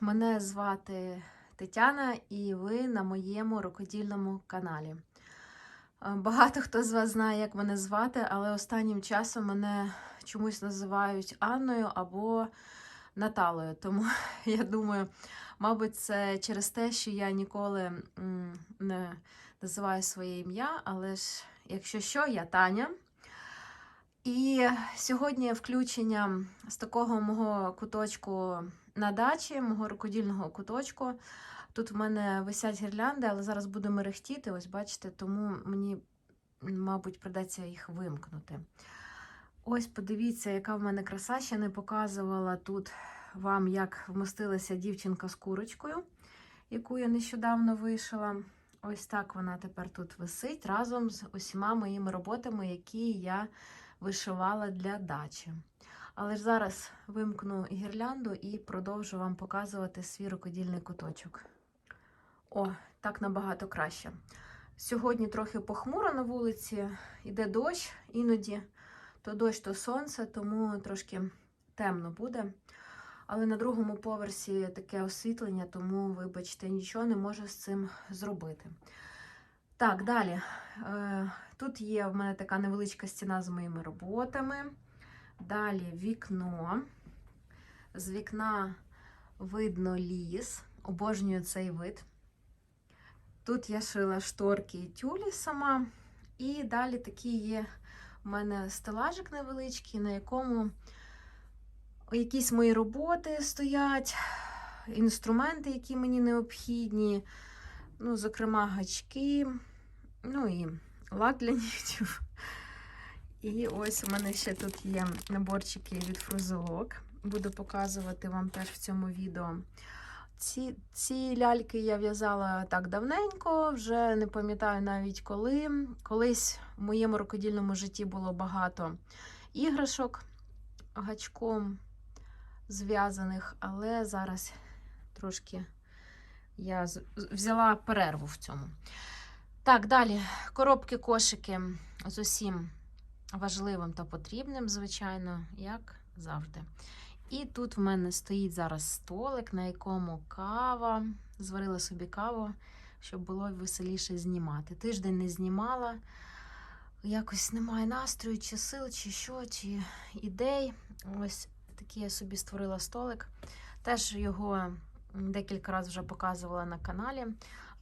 Мене звати Тетяна, і ви на моєму рукодільному каналі. Е, Багато хто з вас знає, як мене звати, але останнім часом мене чомусь називають Анною або Наталою. Тому я думаю, мабуть, це через те, що я ніколи не називаю своє ім'я, але ж, якщо що, я Таня. І сьогодні включення з такого мого куточку на дачі, мого рукодільного куточку. Тут в мене висять гірлянди, але зараз буде мерехтіти, ось бачите, тому мені, мабуть, придеться їх вимкнути. Ось подивіться, яка в мене краса. Ще не показувала тут вам, як вмостилася дівчинка з курочкою, яку я нещодавно вишила. Ось так вона тепер тут висить разом з усіма моїми роботами, які я вишивала для дачі. Але ж зараз вимкну гірлянду і продовжу вам показувати свій рукодільний куточок. О, так набагато краще. Сьогодні трохи похмуро на вулиці, йде дощ іноді, то дощ, то сонце, тому трошки темно буде. Але на другому поверсі таке освітлення, тому, вибачте, нічого не можу з цим зробити. Так, далі. Е, Тут є в мене така невеличка стіна з моїми роботами. Далі вікно. З вікна видно ліс. Обожнюю цей вид. Тут я шила шторки і тюлі сама. І далі такий є в мене стелажик невеличкий, на якому якісь мої роботи стоять, інструменти, які мені необхідні. Ну, зокрема, гачки, ну і лак для нігтів. І ось у мене ще тут є наборчики від фрузелок. Буду показувати вам теж в цьому відео. Ці, ці ляльки я в'язала так давненько, вже не пам'ятаю навіть коли. Колись в моєму рукодільному житті було багато іграшок гачком зв'язаних, але зараз трошки я взяла перерву в цьому. Так, далі коробки, кошики з усім важливим та потрібним, звичайно, як завжди. І тут в мене стоїть зараз столик, на якому кава. Зварила собі каву, щоб було веселіше знімати. Тиждень не знімала, якось немає настрою, чи сил, чи що, чи ідей. Ось такий я собі створила столик. Теж його декілька разів вже показувала на каналі,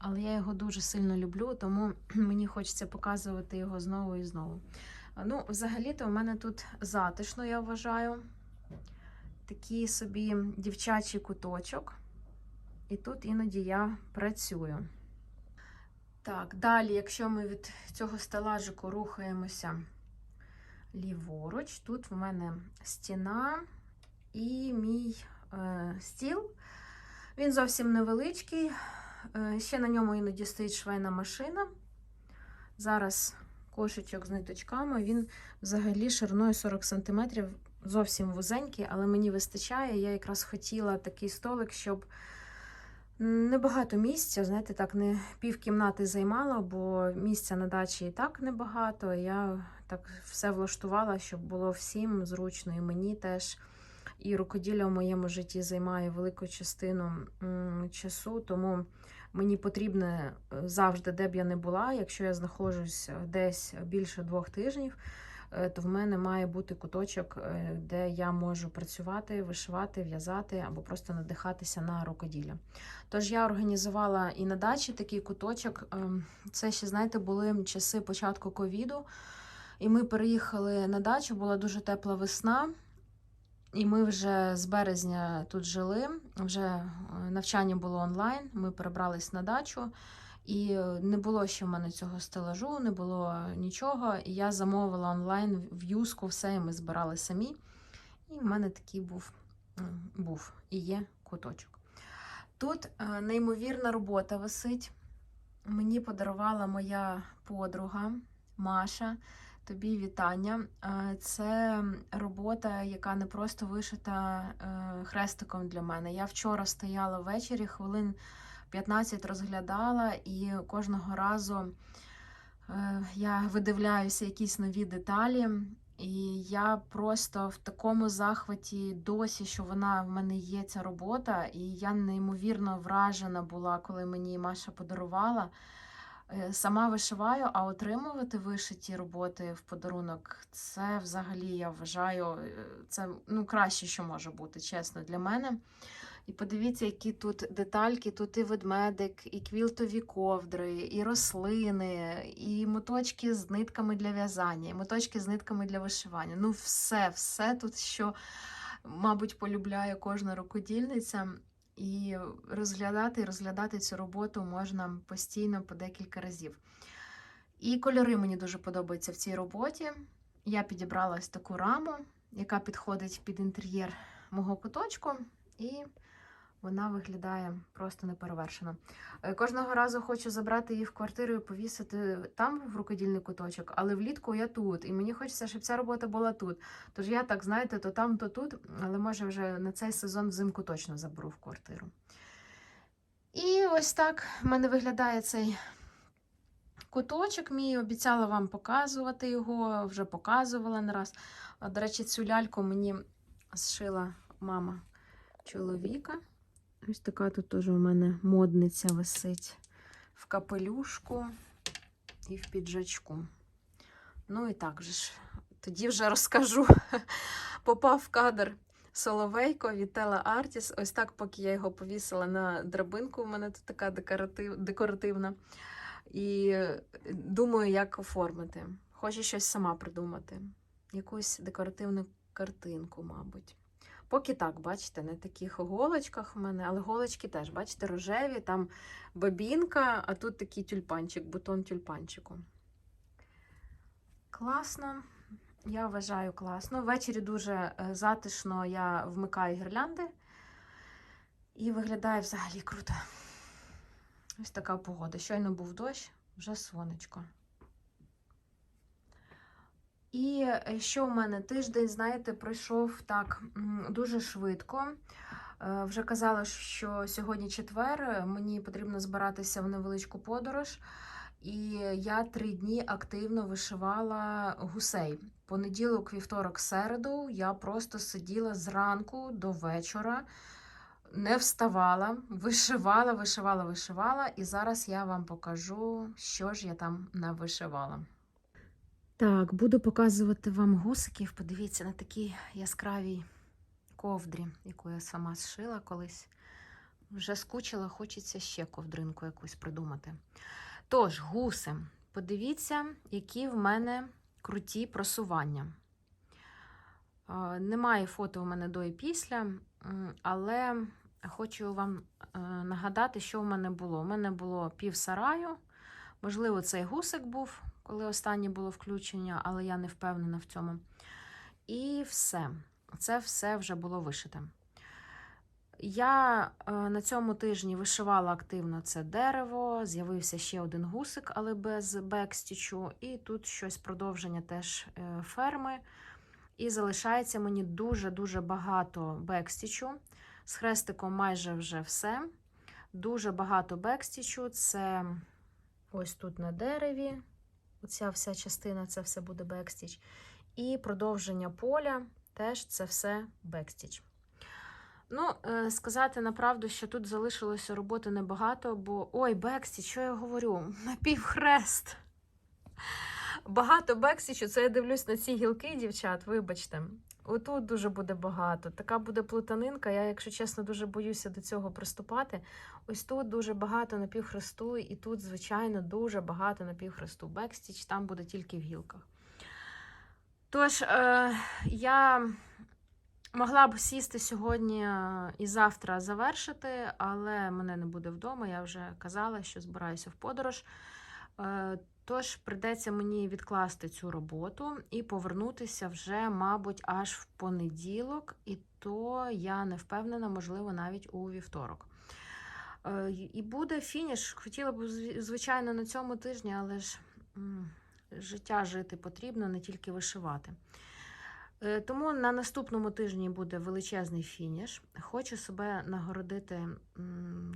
але я його дуже сильно люблю, тому мені хочеться показувати його знову і знову. Ну, взагалі-то у мене тут затишно, я вважаю. Такий собі дівчачий куточок. І тут іноді я працюю. Так, далі, якщо ми від цього стелажику рухаємося ліворуч, тут в мене стіна і мій е, стіл. Він зовсім невеличкий. Е, ще на ньому іноді стоїть швейна машина. Зараз кошечок з ниточками. Він взагалі шириною 40 см, зовсім вузенький, але мені вистачає. Я якраз хотіла такий столик, щоб небагато місця, знаєте, так, не пів кімнати займала, бо місця на дачі і так небагато. Я так все влаштувала, щоб було всім зручно, і мені теж. І рукоділля в моєму житті займає велику частину часу, тому мені потрібно е, завжди, де б я не була. Якщо я знаходжусь десь більше двох тижнів, е, то в мене має бути куточок, е, де я можу працювати, вишивати, в'язати або просто надихатися на рукоділля. Тож я організувала і на дачі такий куточок. Це ще, знаєте, були часи початку ковіду. І ми переїхали на дачу, була дуже тепла весна. І ми вже з березня тут жили. Вже е, навчання було онлайн. Ми перебрались на дачу, і е, не було ще в мене цього стелажу, не було нічого. І я замовила онлайн в юску все, і ми збирали самі. І в мене такий був, був і є куточок. Тут е, неймовірна робота висить. Мені подарувала моя подруга Маша. Тобі вітання. Це робота, яка не просто вишита е, хрестиком для мене. Я вчора стояла ввечері, хвилин 15 розглядала, і кожного разу е, я видивляюся якісь нові деталі. І я просто в такому захваті досі, що вона в мене є ця робота, і я неймовірно вражена була, коли мені Маша подарувала. Е, Сама вишиваю, а отримувати вишиті роботи в подарунок це взагалі я вважаю, е, це ну, краще, що може бути, чесно, для мене. І подивіться, які тут детальки, тут і ведмедик, і квілтові ковдри, і рослини, і моточки з нитками для в'язання, і моточки з нитками для вишивання. Ну, все, все тут, що, мабуть, полюбляє кожна рукодільниця. І розглядати і розглядати цю роботу можна постійно по декілька разів. І кольори мені дуже подобаються в цій роботі. Я підібрала таку раму, яка підходить під інтер'єр мого куточку, і вона виглядає просто неперевершено. Е, Кожного разу хочу забрати її в квартиру і повісити там в рукодільний куточок, але влітку я тут, і мені хочеться, щоб ця робота була тут. Тож я так, знаєте, то там, то тут, але може вже на цей сезон взимку точно заберу в квартиру. І ось так в мене виглядає цей куточок мій. Обіцяла вам показувати його, вже показувала не раз. До речі, цю ляльку мені зшила мама чоловіка. Ось така тут теж у мене модниця висить в капелюшку і в піджачку. Ну і так же ж, тоді вже розкажу. Попав в кадр Соловейко від Тела Артіс. Ось так, поки я його повісила на драбинку, у мене тут така декоратив, декоративна. І думаю, як оформити. Хочу щось сама придумати. Якусь декоративну картинку, мабуть. Поки так, бачите, на таких голочках в мене, але голочки теж, бачите, рожеві, там бабінка, а тут такий тюльпанчик, бутон тюльпанчику. Класно. Я вважаю класно. Ввечері дуже е, затишно я вмикаю гірлянди. І виглядає взагалі круто. Ось така погода. Щойно був дощ, вже сонечко. І е, що в мене тиждень, знаєте, пройшов так дуже швидко. Е, Вже казала, що сьогодні четвер, е, мені потрібно збиратися в невеличку подорож. І я три дні активно вишивала гусей. Понеділок, вівторок, середу я просто сиділа зранку до вечора, не вставала, вишивала, вишивала, вишивала. І зараз я вам покажу, що ж я там навишивала. Так, буду показувати вам гусиків. Подивіться на такій яскравій ковдрі, яку я сама зшила колись. Вже скучила, хочеться ще ковдринку якусь придумати. Тож, гуси, подивіться, які в мене круті просування. Немає фото у мене до і після, але хочу вам е, нагадати, що в мене було. У мене було пів сараю. Можливо, цей гусик був, коли останнє було включення, але я не впевнена в цьому. І все. Це все вже було вишите. Я е, на цьому тижні вишивала активно це дерево, з'явився ще один гусик, але без бекстічу. І тут щось продовження теж е, ферми. І залишається мені дуже-дуже багато бекстічу. З хрестиком майже вже все. Дуже багато бекстічу. Це ось тут на дереві. Оця вся частина це все буде бекстіч. І продовження поля теж це все бекстіч. Ну, е, сказати направду, що тут залишилося роботи небагато, бо. Ой, бекстіч, що я говорю? Напівхрест. Багато бексічу, це я дивлюсь на ці гілки, дівчат, вибачте. Отут дуже буде багато. Така буде плутанинка. Я, якщо чесно, дуже боюся до цього приступати. Ось тут дуже багато напівхресту, і тут, звичайно, дуже багато напівхресту. Бекстіч там буде тільки в гілках. Тож, е, я могла б сісти сьогодні е, і завтра завершити, але мене не буде вдома. Я вже казала, що збираюся в подорож. Тож прийдеться мені відкласти цю роботу і повернутися вже, мабуть, аж в понеділок, і то я не впевнена, можливо, навіть у вівторок. Е, І буде фініш. Хотіла б, звичайно, на цьому тижні, але ж життя жити потрібно, не тільки вишивати. Е, Тому на наступному тижні буде величезний фініш. Хочу себе нагородити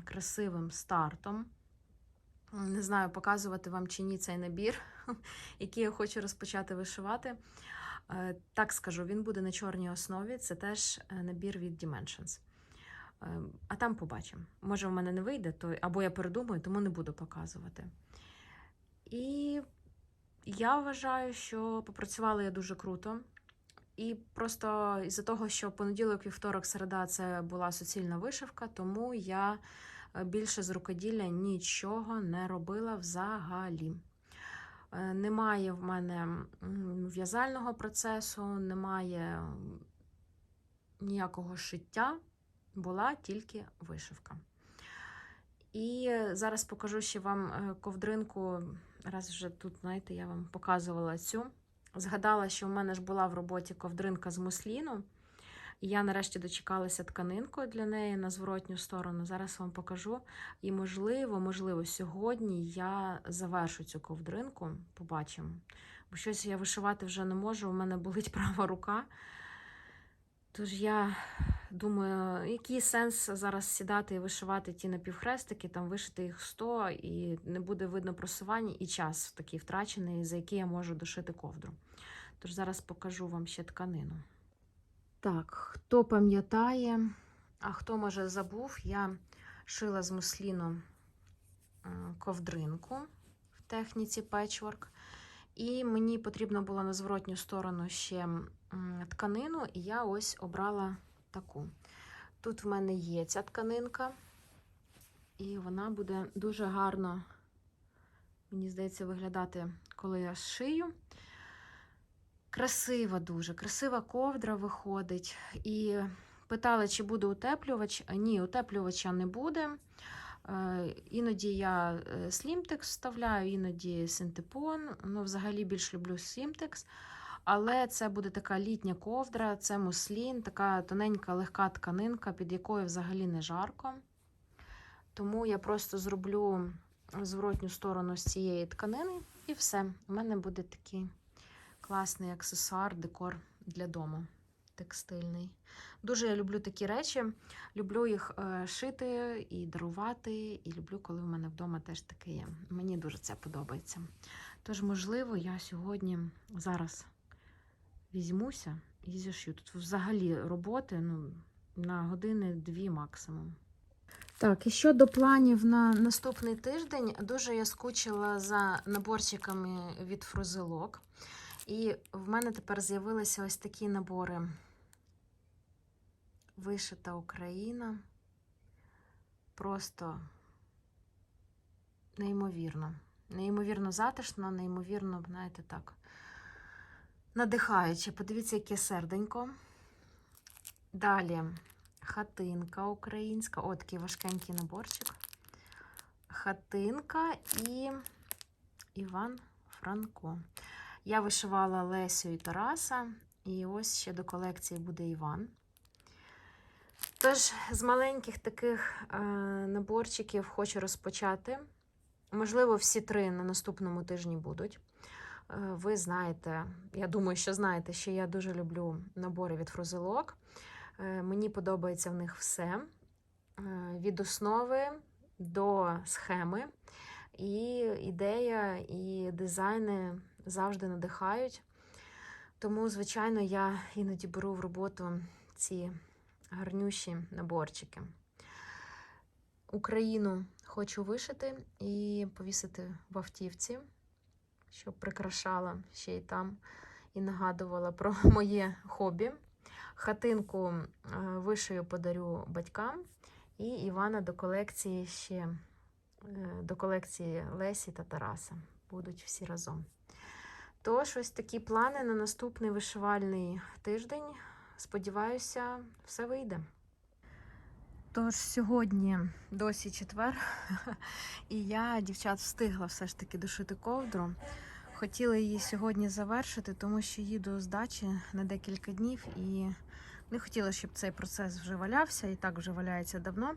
красивим стартом. Не знаю, показувати вам чи ні цей набір, який я хочу розпочати вишивати. Е, Так скажу, він буде на чорній основі. Це теж е, набір від Dimensions. Е, А там побачимо. Може, в мене не вийде, то або я передумаю, тому не буду показувати. І я вважаю, що попрацювала я дуже круто. І просто із-за того, що понеділок, вівторок, середа це була суцільна вишивка, тому я більше з рукоділля нічого не робила взагалі. Е, Немає в мене в'язального процесу, немає ніякого шиття, була тільки вишивка. І зараз покажу ще вам е, ковдринку. Раз вже тут, знаєте, я вам показувала цю. Згадала, що в мене ж була в роботі ковдринка з мусліну. І я нарешті дочекалася тканинкою для неї на зворотню сторону. Зараз вам покажу. І, можливо, можливо, сьогодні я завершу цю ковдринку. Побачимо. Бо щось я вишивати вже не можу, у мене болить права рука. Тож я думаю, який сенс зараз сідати і вишивати ті напівхрестики, там вишити їх 100, і не буде видно просування, і час такий втрачений, за який я можу дошити ковдру. Тож зараз покажу вам ще тканину. Так, хто пам'ятає, а хто може забув, я шила з мусліну е, ковдринку в техніці печворк. І мені потрібно було на зворотню сторону ще тканину, і я ось обрала таку. Тут в мене є ця тканинка, і вона буде дуже гарно, мені здається, виглядати, коли я шию. Красива дуже, красива ковдра виходить. І питали, чи буде утеплювач. Ні, утеплювача не буде. Е, Іноді я слімтекс вставляю, іноді синтепон. Ну, взагалі більш люблю слімтекс. Але це буде така літня ковдра, це муслін, така тоненька легка тканинка, під якою взагалі не жарко. Тому я просто зроблю зворотню сторону з цієї тканини, і все. У мене буде такий класний аксесуар, декор для дому текстильний. Дуже я люблю такі речі. Люблю їх е, шити і дарувати, і люблю, коли в мене вдома теж таке є. Мені дуже це подобається. Тож, можливо, я сьогодні зараз візьмуся і зішью. Тут взагалі роботи ну, на години-дві максимум. Так, і щодо планів на наступний тиждень, дуже я скучила за наборчиками від фрузелок. І в мене тепер з'явилися ось такі набори. Вишита Україна. Просто неймовірно. Неймовірно затишно, неймовірно, знаєте, так. Надихаюче. Подивіться, яке серденько. Далі хатинка українська. О, такий важкенький наборчик. Хатинка і Іван Франко. Я вишивала Лесю і Тараса, і ось ще до колекції буде Іван. Тож, з маленьких таких е, наборчиків хочу розпочати. Можливо, всі три на наступному тижні будуть. Е, ви знаєте, я думаю, що знаєте, що я дуже люблю набори від фрузелок. Е, мені подобається в них все: від основи до схеми. І ідея, і дизайни завжди надихають. Тому, звичайно, я іноді беру в роботу ці гарнющі наборчики. Україну хочу вишити і повісити в автівці, щоб прикрашала ще й там і нагадувала про моє хобі. Хатинку е, вишию подарю батькам, і Івана до колекції ще е, до колекції Лесі та Тараса. Будуть всі разом. Тож, ось такі плани на наступний вишивальний тиждень. Сподіваюся, все вийде. Тож сьогодні досі четвер, і я, дівчат, встигла все ж таки дошити ковдру. Хотіла її сьогодні завершити, тому що їду з дачі на декілька днів і не хотіла, щоб цей процес вже валявся, і так вже валяється давно.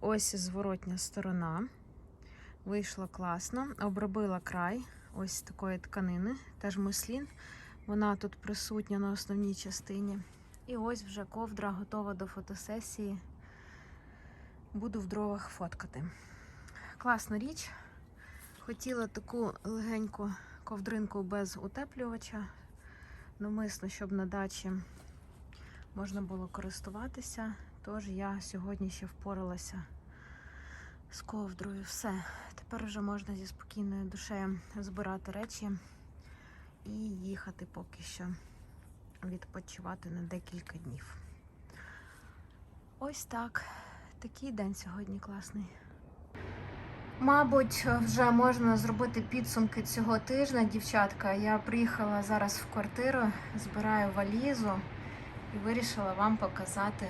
Ось зворотня сторона. Вийшло класно. Обробила край ось такої тканини, теж муслін. Вона тут присутня на основній частині. І ось вже ковдра готова до фотосесії. Буду в дровах фоткати. Класна річ. Хотіла таку легеньку ковдринку без утеплювача. навмисно, щоб на дачі можна було користуватися. Тож я сьогодні ще впоралася з ковдрою. Все. Тепер вже можна зі спокійною душею збирати речі і їхати поки що відпочивати на декілька днів. Ось так. Такий день сьогодні класний. Мабуть, вже можна зробити підсумки цього тижня, дівчатка. Я приїхала зараз в квартиру, збираю валізу і вирішила вам показати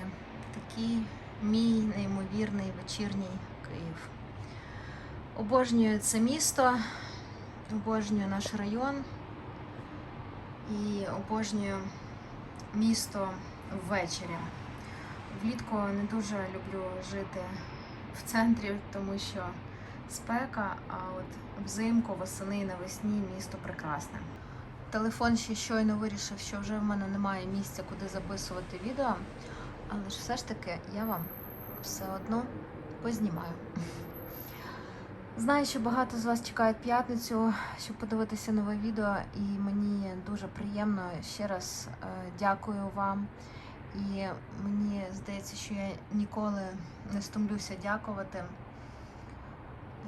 такий мій неймовірний вечірній Київ. Обожнюю це місто, обожнюю наш район і обожнюю місто ввечері. Влітку не дуже люблю жити в центрі, тому що спека, а от взимку, восени і навесні місто прекрасне. Телефон ще щойно вирішив, що вже в мене немає місця, куди записувати відео, але ж все ж таки я вам все одно познімаю. Знаю, що багато з вас чекають п'ятницю, щоб подивитися нове відео, і мені дуже приємно. Ще раз е, дякую вам. І мені здається, що я ніколи не стомлюся дякувати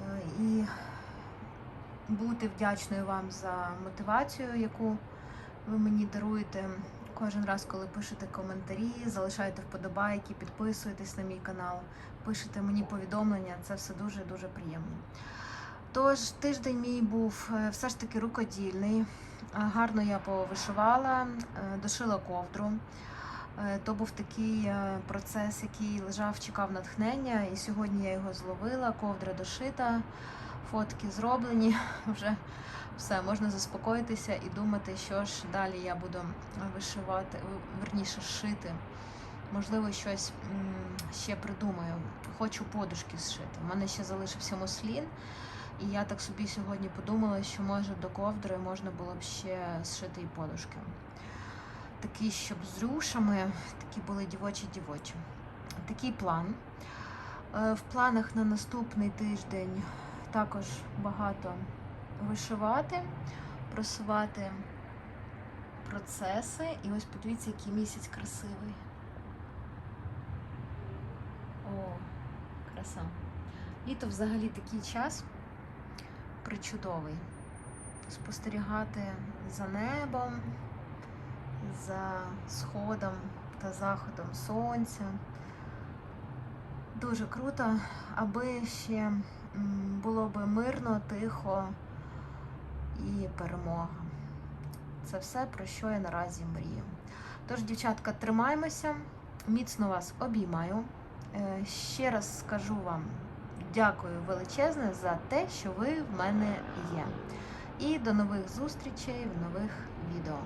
Е, і бути вдячною вам за мотивацію, яку ви мені даруєте кожен раз, коли пишете коментарі, залишаєте вподобайки, підписуєтесь на мій канал, пишете мені повідомлення. Це все дуже дуже приємно. Тож тиждень мій був е, все ж таки рукодільний. Е, Гарно я повишивала, е, дошила ковдру. То був такий процес, який лежав, чекав натхнення, і сьогодні я його зловила. Ковдра дошита, фотки зроблені. Вже все можна заспокоїтися і думати, що ж далі я буду вишивати, верніше шити. Можливо, щось ще придумаю. Хочу подушки зшити. У мене ще залишився муслін, і я так собі сьогодні подумала, що може до ковдри можна було б ще зшити і подушки такі, щоб з рюшами, такі були дівочі-дівочі. Такий план. Е, В планах на наступний тиждень також багато вишивати, просувати процеси. І ось подивіться, який місяць красивий. О, краса. Літо взагалі такий час причудовий. Спостерігати за небом, за сходом та заходом сонця. Дуже круто, аби ще би мирно, тихо і перемога. Це все, про що я наразі мрію. Тож, дівчатка, тримаймося, міцно вас обіймаю. Е, Ще раз скажу вам дякую величезне за те, що ви в мене є. І до нових зустрічей в нових відео.